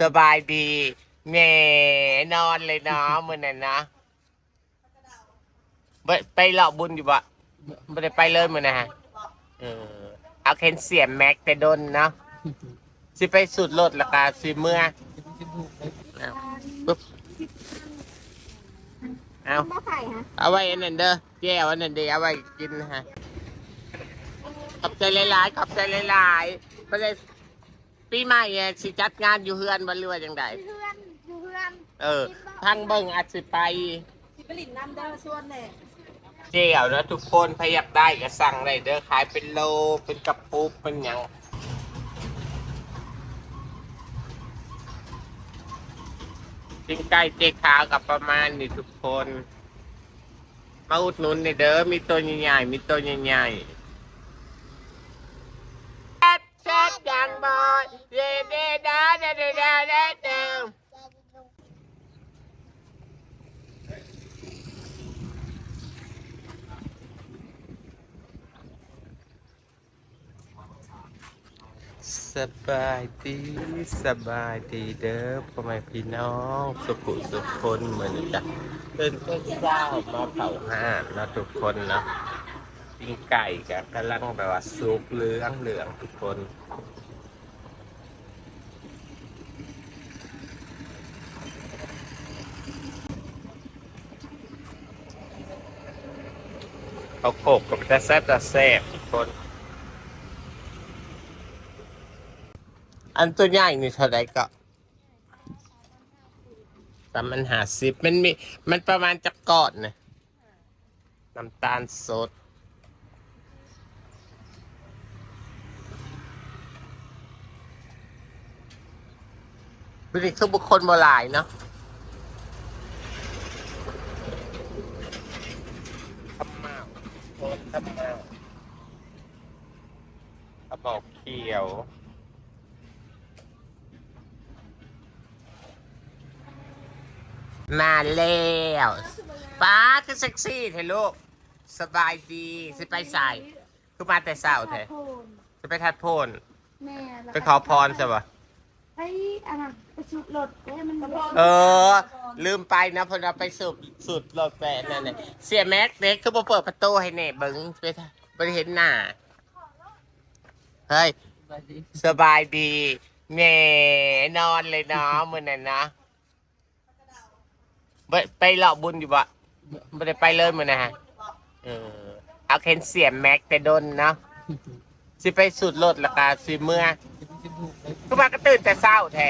สบายดีแหน่นอนเลยเนาะมือนั้นนะไปไปเลาะบุญอยู่บ่ไม่ได้ไปเลยมือนะฮะเออเอาเข็นเสียมแม็กแต่ดนเนาะสิไปสุดรถล้วก็สิเมื่อเอาปึ๊บเอาไข่ฮะเอาไว้อันนั้นเด้อแก้วอันนั้นเด้อเอาไว้กินนะฮะขอบใจหลายๆขอบใจหลายๆบ่ได้ ปีใหม่เนี่ยสิจัดงานอยู่เฮือนบ่หรือว่าจังไดเพื่อนอยู่เพื่อนเออทางเบิ่งอาจสิไป สิผลิตน้ำเด้อส่วนแหละเจียวนะทุกคนใครอยากได้ก็สั่งได้เด้อขายเป็นโลเป็นกระปุกเป็นหยังจิ้งไก่เจ๊ขาวกับประมาณนี้ทุกคน มาอุดหนุนในเด้อมีตัวใหญ่ๆมีตัวใหญ่ๆแซ่บแซ่บยั งบอยเดเดดาเดเดดาเดเดสบายดีสบายดีเด้อพ่อแม่พี่น้องสุขุสุขคนเหมือนกันเดินเศร้ามาเผาห้าเนาะทุกคนเนาะปิ้งไก่กับกำลังแบบว่าซุปเหลืองเหลืองทุกคน เขาโขกกับจะแซ่บจะแซ่บทุกคน อันตัวใหญ่นี่เท่าไรก็แต่มันหาสิบมันมีมันประมาณจะกอดนะน้ำตาลสดเป็นคือบุคคลโบหลายเนาะทำเมาโคนทำเมากระบอกเขียว มาแล้วป้าคือเซ็กซี่เทลูก สบายดีสิไปใส่คือมาแต่เช้าแท้โพนจะไปทัดโพนแม่แล้วไปขอพรใช่ปะไปอันนั้นไปสูบรถให้มัน เออ ลืมไปนะพอเราไปสูบสูดรถแฟนนั่นน่ะเสียแม็กเด็กคือบ่เปิดประตูให้เน่เบิ้งไปทะบ่ได้เห็นหน้าเฮ้ยสบายดีแหน่นอนเลยเนาะมือนั้นนะไปไปเลาะบุญอยู่บ่ไม่ได้ไปเลยมือนะฮะเออเอาเข็นเสียแม็กแต่ดนเนาะสิไปสุดรถล้วก็สิเมื่อสิบหกไปคือมาก็ตื่นแต่เช้าแท้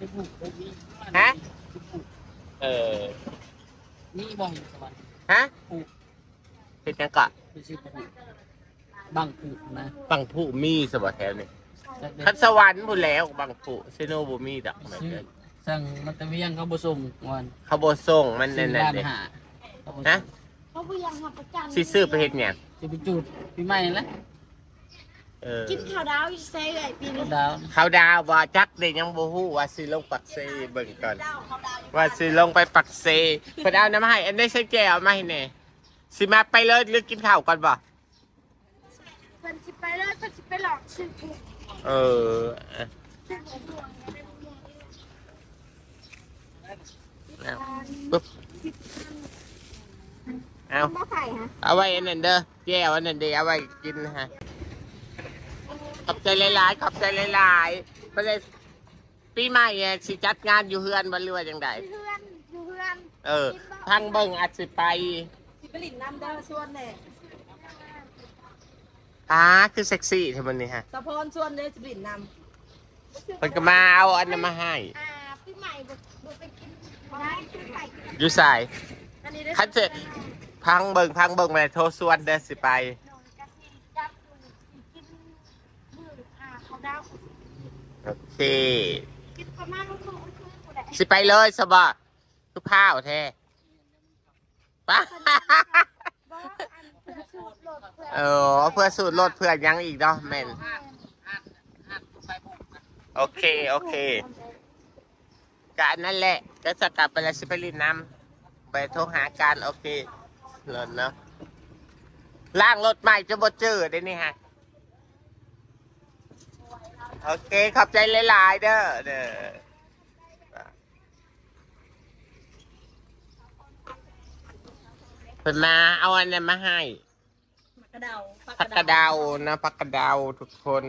สิบหกไปนี่ฮะ เออ นี่บ่อยู่สวรรค์ฮะผูกเป็นจังก็ไปสิบหกบังผูกนะบางผู้มีสบ่แถวนี่จากเด็คันสวรรค์พุ่นแล้วบางผู้ซิโนบ่มีดอกแม่นซื้อเด้อสั่งมันตะเวียงเขาบ่ส่งวันเขาบ่ส่งมันซื้นั่อนน่ะบ้านเด้หาเขาบ่ส่งฮะ เขาพยายามหับประจันสิซื้อไปเฮ็ดหยังจะไปจุดปีใหม่แล้ว เออกินข้าวดาวอีเซ่ไอปีนี้ดาวเขาดาวว่าจักได้ยังบ่ฮู้ว่าสิลงปักเซเบิ่งก่อน ว่าสิลงไปปักเซเพิ่นเอาน้ำมาให้อันได้ใส่แก้วมาให้แหน่สิมาไปเลยหรือกินข้าวก่อนบ่เพิ่นสิไปเลยเพิ่นสิไปหลอกซื้อผูกเอออะซื้อผูกดวงเอาปึ๊บเอามาไข่ฮะเอาไว้อันนั้นเด้อแก้วอันนั้นเด้อเอาไว้กินนะฮะ ขอบใจหลายๆ ขอบใจหลายๆบ่ได้ปีใหม่เนี่ยสิจัดงานอยู่เฮือนบ่หรือว่าจังไดเพื่อนอยู่เพื่อนเออทางเบิ่งอาจสิไปสิผลิตน้ำเด้อส่วนแหละอ่าคือเซ็กซี่เท่ามันนี่ฮะสะพอนส่วนเด้อสิผลิตน้เพิ่นก็มาเอาอันนั้นมาให้ำอ่าพี่ใหม่บ่บ่ไปกินได้พี่ใหม่กินอยู่ใส่อันนี้ได้คันเสร็จพังเบิ่งพังเบิ่งมาโทรสวนเด้อสิไปนอนกะสิจับกินมื้ออ่าเขาดาว โอเคกินประมาณมื้อมื้อคืนกูได้สิไปเลยสบะทุกข้าวแท้ปะบ่อันเพื่อสูตรโหลดเพื่อเออเพื่อสูตรรถเพื่อยังอีกเนาะแม่นไปผูกนะโอเค โอเคกอันนั่นแหละ ก็จะกลับไปแล้วสิไปรีดน้ำไปโทรหาการโอเครถเนาะล่างรถใหม่จะบ่เจอได้นี่ฮะ โอเค ขอบใจหลายๆเด้อเด้อเพิ่นมาเอาอันนั้นมาให้ผักกระเดาผักกระเดาวนะผักกระเดาวทุกคน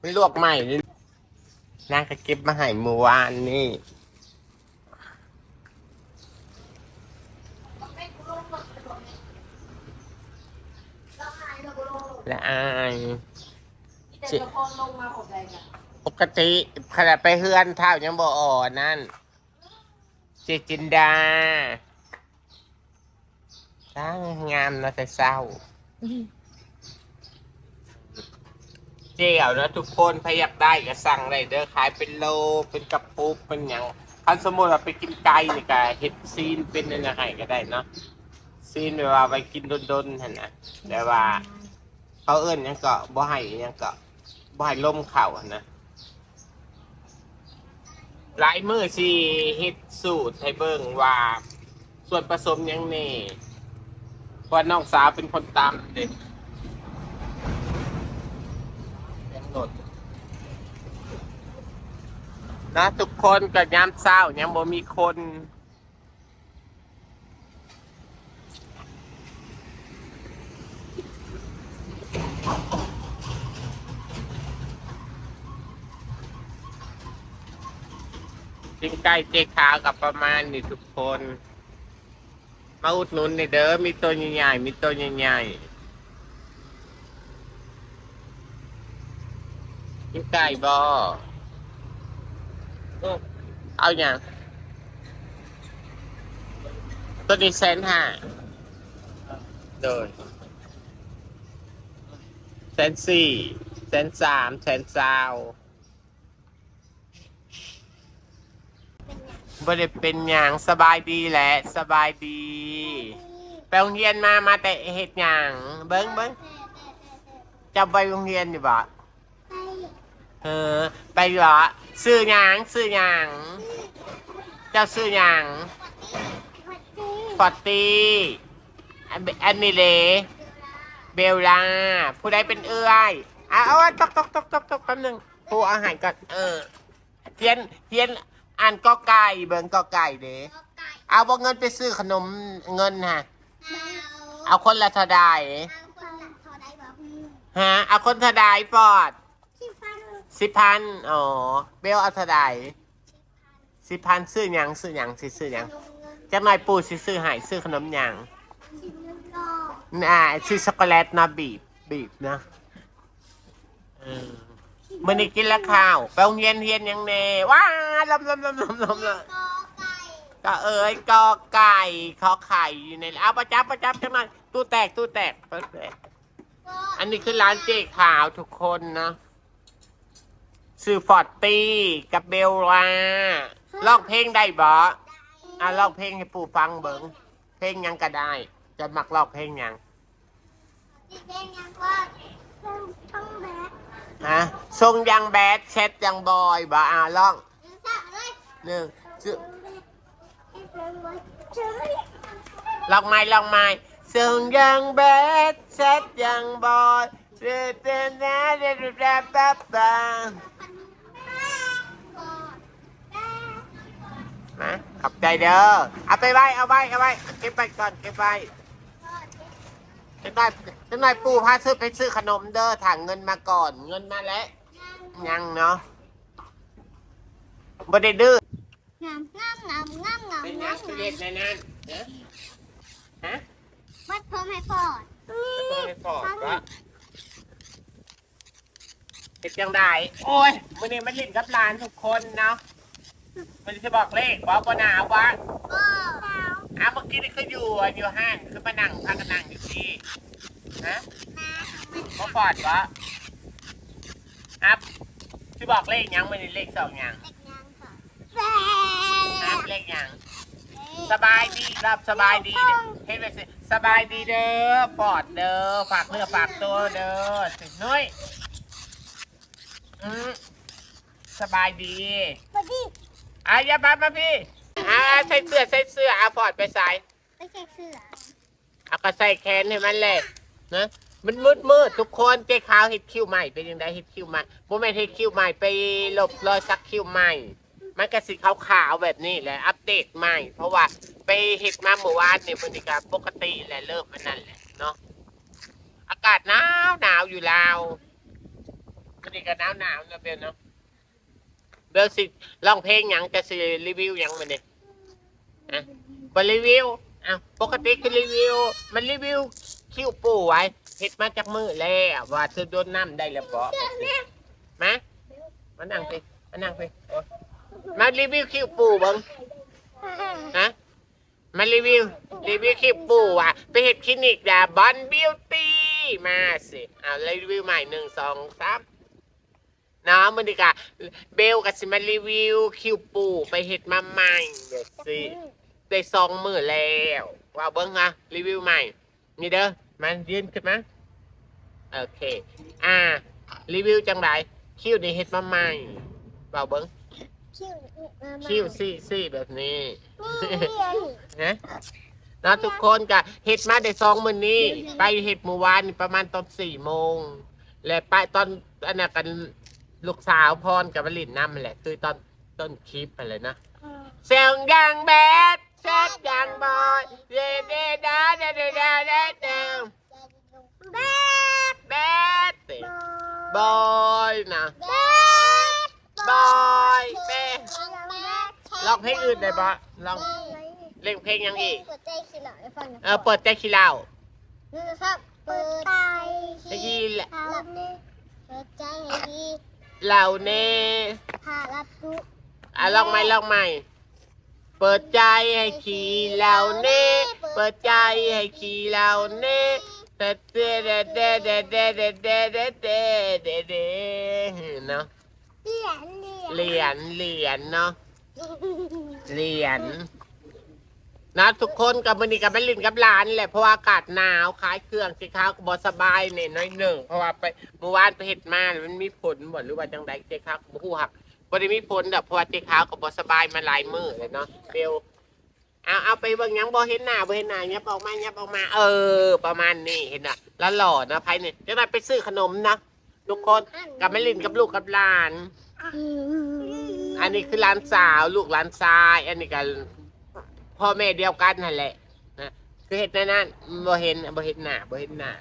ไม่ลวกใหม่นี่นางก็เก็บมาให้เมื่อวานนี่และอายจิลงมาหดแดงอะปกติขนาดไปเฮือนเท่ายังบ่อ่อนนั่นเจจินดาตั้งงามนะแต่เศร้า เจียวนะทุกคนพยักได้ก็สั่งได้เด้อขายเป็นโลเป็นกระปุกเป็นอย่างคันสมมติว่าไปกินไก่นี่ก็เห็ดซีนเป็นอะไรให้ก็ได้เนาะซีนแบบว่าไปกินดนๆหั่นนะแต่ว่า เขาเอิ้นหยังก็บ่ให้หยังก็บ่ให้ล่มเข่าหั่นนะหลายมือสิเฮ็ดสูตรให้เบิ่งว่าส่วนผสมหยังแน่เพราะว่าน้องสาวเป็นคนตามเด็กยังโดดนะทุกคนก็ยามเช้ายังบ่มีคน ไก่เจ๊ขาวกับประมาณนี้ทุกคน มาอุดหนุนในเด้อมีตัวใหญ่ๆมีตัวใหญ่ๆกินไก่บอเอาอย่างตัวนี้แสนห้าโดยแสนสี่แสนสามแสนสาว บ่ได้เป็นอย่างสบายดีแหละสบายดี ไปโรงเรียนมามาแต่เฮ็ดหยังเบิ้งเบิ้งจะไปโรงเรียนอยู่บ่เออ ไปเหรอซื้อหยังซื้อหยังเจ้าซื้อหยังฟอตตี้อันอันนี้เลเบลล่าผู้ใดเป็นเอื้อยอะเอาไว้ตกตกตกตกตกแป๊บนึงผู้อาหารก่อนเออเทียนเทียน อ่านกอไก่เบิ่งกอไก่เด้เอาบ่เงินไปซื้อขนมเงินฮะ เอาคนละเทาไดฮะ เอาคนเทาไดฟอร์ดสิบพันอ๋อ เบลเอาเทาไดสิบพันซื้อหยังซื้อหยังสิซื้อหยังจักหน่อยปู่สิซื้อให้ซื้อขนมหยังอ่าซื้อช็อกโกแลตนะบีบบีบนะเออ มันนี่กินแล้วข้าวไปโรงเรียนเรียนยังเน่ว้าลำลำลำลำลำลยก็เอ้ยกอไก่ขอไข่อยู่ในเอาประจับประจับจังหน่อยตู้แตกตู้แตกตู้แตก อันนี้คือร้านเจ๊ขาวทุกคนนะซื้อฟอร์ตี้กับเบลลาลองเพลงได้บ่อะลองเพลงให้ปู่ฟังเบิงเพลงยังก็ได้ จะมักลองเพลงหยังฮะทร งยังแบดเช็ดยังบอยบ่อะลองหนึ่งจุลองไม้ลองไม้ทรงยังแบดเช็ดยังบอยเดือดเดนะเดือดเดือดแป๊บป๊บนะขอบใจเด้อเอาไปไว้เอาไว้เอาไว้เก็บไปก่อนเก็บไว้จังหน่อยจังหน่อยปู่พาซื้อไปซื้อขนมเด้อถังเงินมาก่อนเงินมาแล้ว ยังเนาะบ่ได้ดื้องามงามงามงามงามเป็นยังสิเด็ดในนั้นเอ๊ะฮะวัดพรมให้ฟอดต้องไปปอกวะเฮ็ดจังได้โอ้ยมื้อนี้มันลิ้นกับหลานทุกคนเนาะมันจะบอกเลขบอกบ่หนาววะก็อ้าวเมื่อกี้นี่คืออยู่อะอยู่ห้างคือมานั่งพากันนั่งอยู่ที่ฮะบ่ปอดวะอัพ ที่บอกเลขยังมันเลขสองยังเด็กยังค่ะอัพเลขยังสบายดีครับสบายดีเด้อเฮ็ดไปสิสบายดีเด้อปอดเด้อฝากเนื้อฝากตัวเด้อสิน้อยอืมสบายดีสวัสดีอะอย่ามามาพี่อ่าใส่เสื้อใส่เสื้อเอาปอดไปใส่ไปเช็คเสื้อเอาก็ใส่แขนให้มันเลยนะ มันมืดมืดทุกคนเจ๊ขาวเฮ็ดคิวใหม่เป็นยังไงเฮ็ดคิวใหม่บ่แม่นเฮ็ดคิวใหม่ไปหลบรอยสักคิวใหม่มันก็สิขาวๆแบบนี้แหละอัปเดตใหม่ เพราะว่าไปเฮ็ดมาเมื่อวานเนี่มันก็ปกติแหละเริ่มมันนั่นแหละเนาะอากาศหนาวหนาวอยู่แล้วมันนี่ก็หนาวหนาวนะเบลเนาะเบลสิร้องเพลงหยังจะสิรีวิวหยังมันเนี่ฮะบ่รีวิวอ้าวปกติคือรีวิว มันรีวิวคิวปูไว้ เฮ็ดมาจากมือแล้วว่าเธอโดนน้ำได้แล้วบ่มามานั่งไปมานั่งไปโอ๊ยมารีวิวคิวปูเบิ่งฮะมารีวิวรีวิวคลิปปู่อะไปเห็ดคลินิกดาบอนบิวตี้มาสิเอารีวิวใหม่หนึ่งสองสามน้องมันดีกว่าเบลกับสิมารีวิวคิวปูไปเห็ดมาใหม่เลยสิได้สองมือแล้วว่าเบิ้งฮะรีวิวใหม่นี่เด้อ มายืนขึ้นมาโอเค อ่า รีวิวจังไรคิวนี่เห็ดมาใหม่ว่าเบิ้งคิวมามาคิวซี่ซี่แบบนี้นี่นะนะทุกคนก็เห็ดมาได้สองมื้อนี้ ไปเห็ดเมื่อวานนี่ประมาณตอนสี่โมงและไปตอนอันนั้นกันลูกสาวพรกับวลินน้ำแหละ คือตอนต้นคลิปอะไรนะเสียงดังแบด แซดดังบอยเดเดดาเดเดดาเดเดแบดแบดบอยนะแบดบอยแบดแบดลองเพลงอื่นได้ปะลองเล่นเพลงยังอีก เปิดใจขี้เหล่าให้ฟังหน่อยเออเปิดใจขี้เหล้าครับเปิดใจขี้เหล้าเปิดใจให้ดีเหล่าเน่พารับรู้อะลองใหม่ลองใหม่ ปิดใจให้ขี่เหล่าเน่เปิดใจให้ขี่เหล่าเน่เดเดเดเดเดเดเดเดเดเดเดเดเนาะเหรียญเหรียญเหรียญเหรียญเนาะเหรียญนะทุกคนกับมันนี่กับแม่ลินกับหลานแหละเพราะว่าอากาศหนาวขายเครื่องสิค้าก็บสบายเนี่ยน้อยหนึ่งเพราะว่าไปเมื่อวานไปเห็ดมา มันมีผลบ่หรือว่าจังใดเจ๊ค้าก็บ่ฮู้หัก บ่ได้มีผลดอกเพราะว่าเจ๊ค้าก็บ่สบายมาหลายมื้อเลยเนาะเบลเอาเอาไปเบิ่งหยังบ่เห็นหน้าบ่เห็นหน้ายับออกมายับออกมา เออ ประมาณนี้เห็นน่ะแล้วหล่อนะไผเนี่ยจะได้ไปซื้อขนมนะทุกคนกับแม่ลินกับลูกกับหลาน อันนี้คือร้านสาวลูกร้านชาย อันนี้ก็พ่อแม่เดียวกันนั่นแหละนะคือเห็นนั่นนั่นบ่เห็นบ่เห็นหน้าบ่เห็นหน้า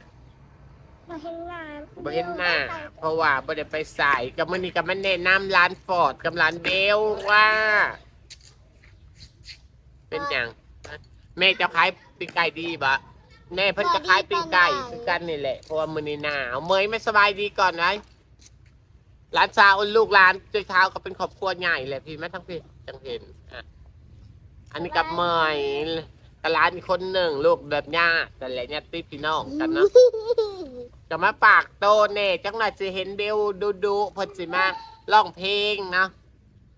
มาเห็นหน้าบ่เห็นหน้า เพราะว่าบ่ได้ไปสายกับมื้อนี้ก็มันแนะนำร้านฟอร์ดกับร้านเบลว่า เป็นหยังแม่จะขายปิ้งไก่ดีบ่ แม่เพิ่นจะขายปิ้งไก่คือกันนี่แหละ เพราะว่ามื้อนี้หนาวเมยไม่สบายดีก่อนไหมร้านสาวลูกร้านเจ้าเท้าก็เป็นครอบครัวใหญ่แหละพี่แม่ทั้งพี่จังเห็นอะอันนี้กับเมย กับร้านอีกคนหนึ่งลูกแบบญาติแต่นแหละญาติพี่น้องกันเนาะจะมาปากโตเน่จังหน่อยจะเห็นเบลดูดูๆเพิ่นสิมาร้องเพลงนะ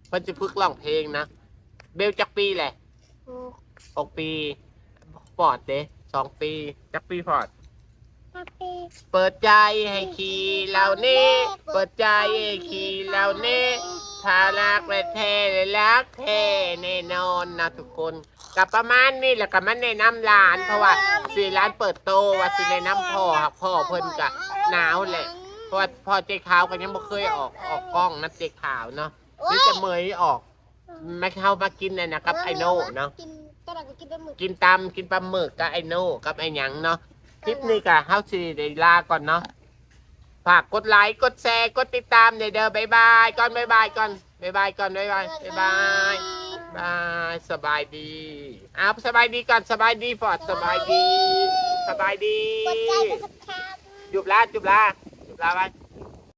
เพิ่นจะพึกร้องเพลงนะเบลจักปีแหละหกปีปอดเด้สองปีจักปีพอดมาปีเปิดใจให้ขี่เหล่านี้ เปิดใจให้ขี่เหล่านี้ถ้ารักและแท้และรักแท้แน่นอนนะทุกคน กับประมาณนี้แหละกับมันแนะนำร้านเพราะว่าสิร้านเปิดโตว่าสิแนะนำพ่อครับพ่อเพิ่นกะหนาวแหละเพราะว่าพ่อเจ๊ขาวก็ยังไม่เคยออกออกกล้องนะเจ๊ขาวเนาะนี่จะเมยออกมาเข้ามากินเนี่ยนะครับไอโน่เนาะกินกระดกินปลาหมึกกินตำกินปลาหมึกกับไอโน่กับไอหยังเนาะคลิปนี้ก็เฮาสิได้ลาก่อนเนาะฝากกดไลค์กดแชร์กดติดตามเด้อเด้อบายบายก่อนบายบายก่อนบายบายก่อนบายบายบายบาย บายสบายดีอ้าวสบายดีก่อนสบายดีฟอร์ดสบายดี สบายดี กดใจกดสับขาจุบลาจุบลาจุบลาไป